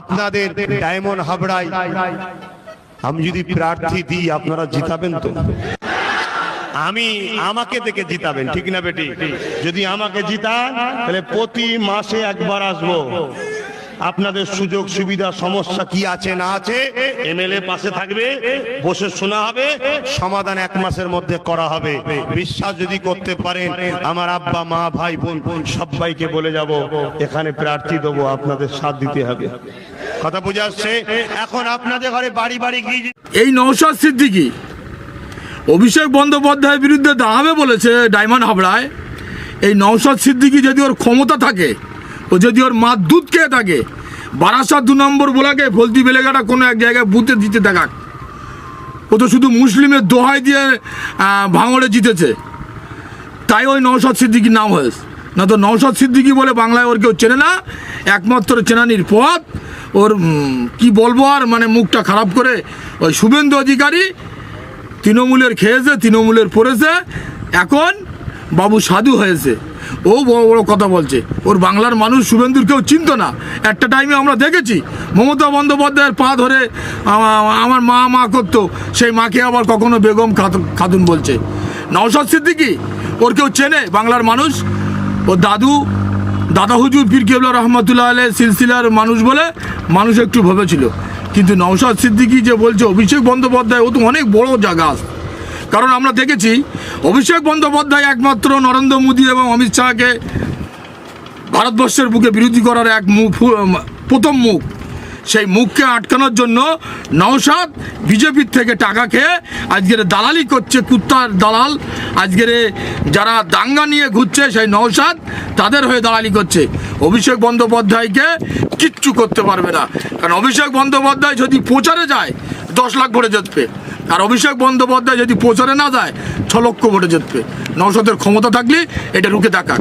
আপনাদের ডায়মন্ড হাবড়ায় আমি যদি প্রার্থী দিই, আপনারা জিতাবেন তো? আমি আমাকে দেখে জিতাবেন, ঠিক না বেটি? যদি আমাকে জিতান, তাহলে প্রতি মাসে একবার আসব। আপনাদের সুযোগ, সুবিধা, সমস্যা কি আছে, না আছে, এমএলএ পাশে থাকবে, বসে শোনা হবে, সমাধান এক মাসের মধ্যে করা হবে। বিশ্বাস যদি করতে পারেন, আমার আব্বা, মা, ভাই, বোন সবাইকে বলে যাব, এখানে প্রার্থী দেবো, আপনাদের সাথ দিতে হবে। কথা বুঝে আসছে? এখন আপনাদের ঘরে বাড়ি বাড়ি গিয়ে এই নৌশাদ সিদ্দিকি, অভিষেক বন্দ্যোপাধ্যায়ের বিরুদ্ধে দাঁড়াবে বলেছে ডায়মন্ড হাবড়ায়। এই নৌশাদ সিদ্দিকি যদি ওর ক্ষমতা থাকে ও যদি ওর মার দুধ খেয়ে থাকে, বারাসাত দু নম্বর বলাকে ফলতি বেলেগাটা কোনো এক জায়গায় বুথে দিতে দেখাক। ও তো শুধু মুসলিমের দোহাই দিয়ে ভাঙড়ে জিতেছে। তাই ওই নৌশাদ সিদ্দিকি নাম হয়েছে। না তো নৌশাদ সিদ্দিকি বলে বাংলায় ওর কেউ চেনে না, একমাত্র চেনানির পথ। ওর কি বলব আর মানে মুখটা খারাপ করে, ওই শুভেন্দু অধিকারী, তৃণমূলের খেয়েছে, তৃণমূলের পড়েছে। এখন বাবু সাধু হয়েছে। ও বড় বড় কথা বলছে। ওর বাংলার মানুষ শুভেন্দুর কেউ চিনত না। একটা টাইমে আমরা দেখেছি, মমতা বন্দ্যোপাধ্যায়ের পা ধরে আমার মা মা করতো, সেই মাকে আবার কখনো বেগম খাতুন- বলছে। নওশাদ সিদ্দিকি, ওর কেউ চেনে বাংলার মানুষ? ওর দাদু, দাদা হুজুর পীর কেবলা রহমতুল্লাহ আলহ সিলসিলার মানুষ বলে মানুষ একটু ভেবেছিল। কিন্তু নওশাদ সিদ্দিকি যে বলছে, অভিষেক বন্দ্যোপাধ্যায়, ও তো অনেক বড় জায়গা কারণ আমরা দেখেছি অভিষেক বন্দ্যোপাধ্যায় একমাত্র নরেন্দ্র মোদী এবং অমিত শাহকে ভারতবর্ষের বুকে বিরোধী করার এক মুখ প্রথম মুখ। সেই মুখকে আটকানোর জন্য নওশাদ বিজেপির থেকে টাকা খেয়ে আজকের দালালি করছে কুত্তার দালাল। আজকের যারা দাঙ্গা নিয়ে ঘুরছে, সেই নওশাদ তাদের হয়ে দালালি করছে। অভিষেক বন্দ্যোপাধ্যায়কে কিচ্ছু করতে পারবে না। কারণ অভিষেক বন্দ্যোপাধ্যায় যদি প্রচারে যায়, দশ লাখ ভোটে জিতবে। আর অভিষেক বন্দ্যোপাধ্যায় যদি প্রচারে না যায়, ছ লক্ষ ভোটে জিতবে। নৌসদের ক্ষমতা থাকলে এটা রুখে দেখাক।